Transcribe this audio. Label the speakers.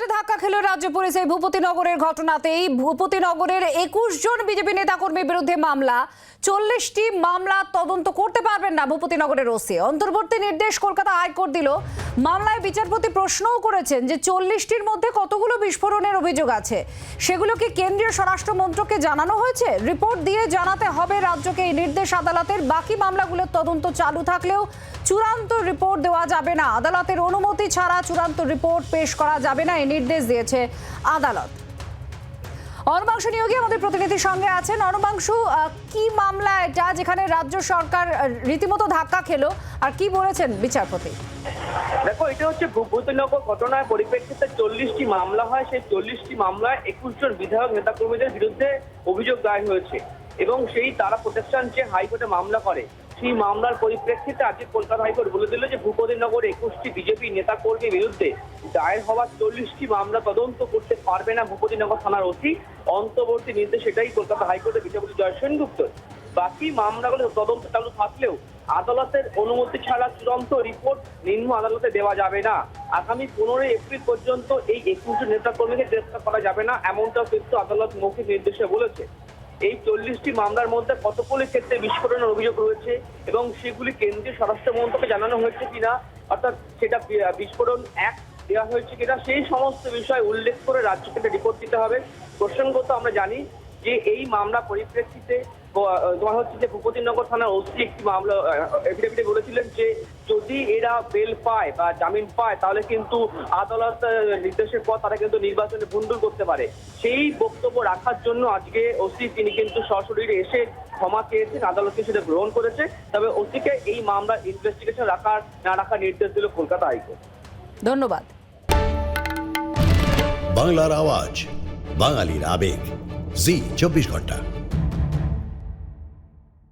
Speaker 1: হাইকোর্টে ধাক্কা খেল রাজ্য পুলিশ। এই ভূপতিনগরের ঘটনাতেই ভূপতিনগরের একুশ জন বিজেপি নেতাকর্মীর বিরুদ্ধে মামলা। চল্লিশটি মামলা তদন্ত করতে পারবেন না ভূপতিনগরের ওসি। অন্তর্বর্তী নির্দেশ কলকাতা হাইকোর্ট দিল মামলায় বিচারপতি প্রশ্নও করেছেন যে চল্লিশটির মধ্যে কতগুলো বিস্ফোরণের অভিযোগ আছে। সেগুলোকে কেন্দ্রীয় স্বরাষ্ট্র মন্ত্রকে জানানো হয়েছে। রিপোর্ট দিয়ে জানাতে হবে রাজ্যকে এই নির্দেশ আদালতের। বাকি মামলাগুলোর তদন্ত চালু থাকলেও চূড়ান্ত রিপোর্ট দেওয়া যাবে না। আদালতের অনুমতি ছাড়া চূড়ান্ত রিপোর্ট পেশ করা যাবে না, এই নির্দেশ দিয়েছে আদালত। অর্বাংশু নিয়োগী আমাদের প্রতিনিধির সঙ্গে আছেন। অর্বাংশু কি মামলা এটা যেখানে রাজ্য সরকার রীতিমতো ধাক্কা খেলো? আর কি বলেছেন বিচারপতি?
Speaker 2: দেখো, এটা হচ্ছে ভূপতিনগর ঘটনার পরিপ্রেক্ষিতে চল্লিশটি মামলা হয়। সেই চল্লিশটি মামলায় একুশ জন বিধায়ক, নেতাকর্মীদের বিরুদ্ধে অভিযোগ দায়ের হয়েছে। এবং সেই তারা প্রতিষ্ঠান যে হাইকোর্টে মামলা করে সেই মামলার পরিপ্রেক্ষিতে আজকে কলকাতা হাইকোর্ট বলে দিল যে ভূপতিনগর একুশটি বিজেপি নেতাকর্মীর বিরুদ্ধে দায়ের হওয়া চল্লিশটি মামলা তদন্ত করতে পারবে না ভূপতিনগর থানার ওসি। অন্তর্বর্তী নির্দেশ এটাই কলকাতা হাইকোর্টের বিচারপতি জয় সেনগুপ্ত। বাকি মামলাগুলো তদন্ত চালু থাকলেও আদালতের অনুমতি ছাড়া চূড়ান্ত রিপোর্ট নিম্ন আদালতে দেওয়া যাবে না। আগামী পনেরোই এপ্রিল পর্যন্ত এই একুশ নেতা কর্মীকে গ্রেফতার করা যাবে না, এমনটাও কিন্তু আদালত মৌখিক নির্দেশে বলেছে। এই চল্লিশটি মামলার মধ্যে কতগুলি ক্ষেত্রে বিস্ফোরণের অভিযোগ রয়েছে এবং সেগুলি কেন্দ্রীয় স্বরাষ্ট্র মন্ত্রকে জানানো হয়েছে কিনা? অর্থাৎ সেটা বিস্ফোরণ এক দেওয়া হয়েছে কিনা? সেই সমস্ত বিষয় উল্লেখ করে রাজ্যকে রিপোর্ট দিতে হবে। প্রসঙ্গত আমরা জানি যে এই মামলা পরিপ্রেক্ষিতে তোমার হচ্ছে যে ভূপতিনগর থানার ওসি একটি মামলা এফিডেভিটে বলেছিলেন যে যদি এরা বেল পায় বা জামিন পায় তাহলে কিন্তু আদালত নির্দেশের পর তারা কিন্তু নির্বাচনে ভুন্ডুল করতে পারে। সেই বক্তব্য রাখার জন্য আজকে ওসি তিনি কিন্তু সশরীরে এসে ক্ষমা চেয়েছেন আদালতকে সেটা গ্রহণ করেছে। তবে ওসিকে এই মামলার ইনভেস্টিগেশন রাখার না রাখার নির্দেশ দিল কলকাতা হাইকোর্ট।
Speaker 1: ধন্যবাদ।
Speaker 3: বাংলার আওয়াজ বাঙালির আবেগ। জি চব্বিশ ঘণ্টা।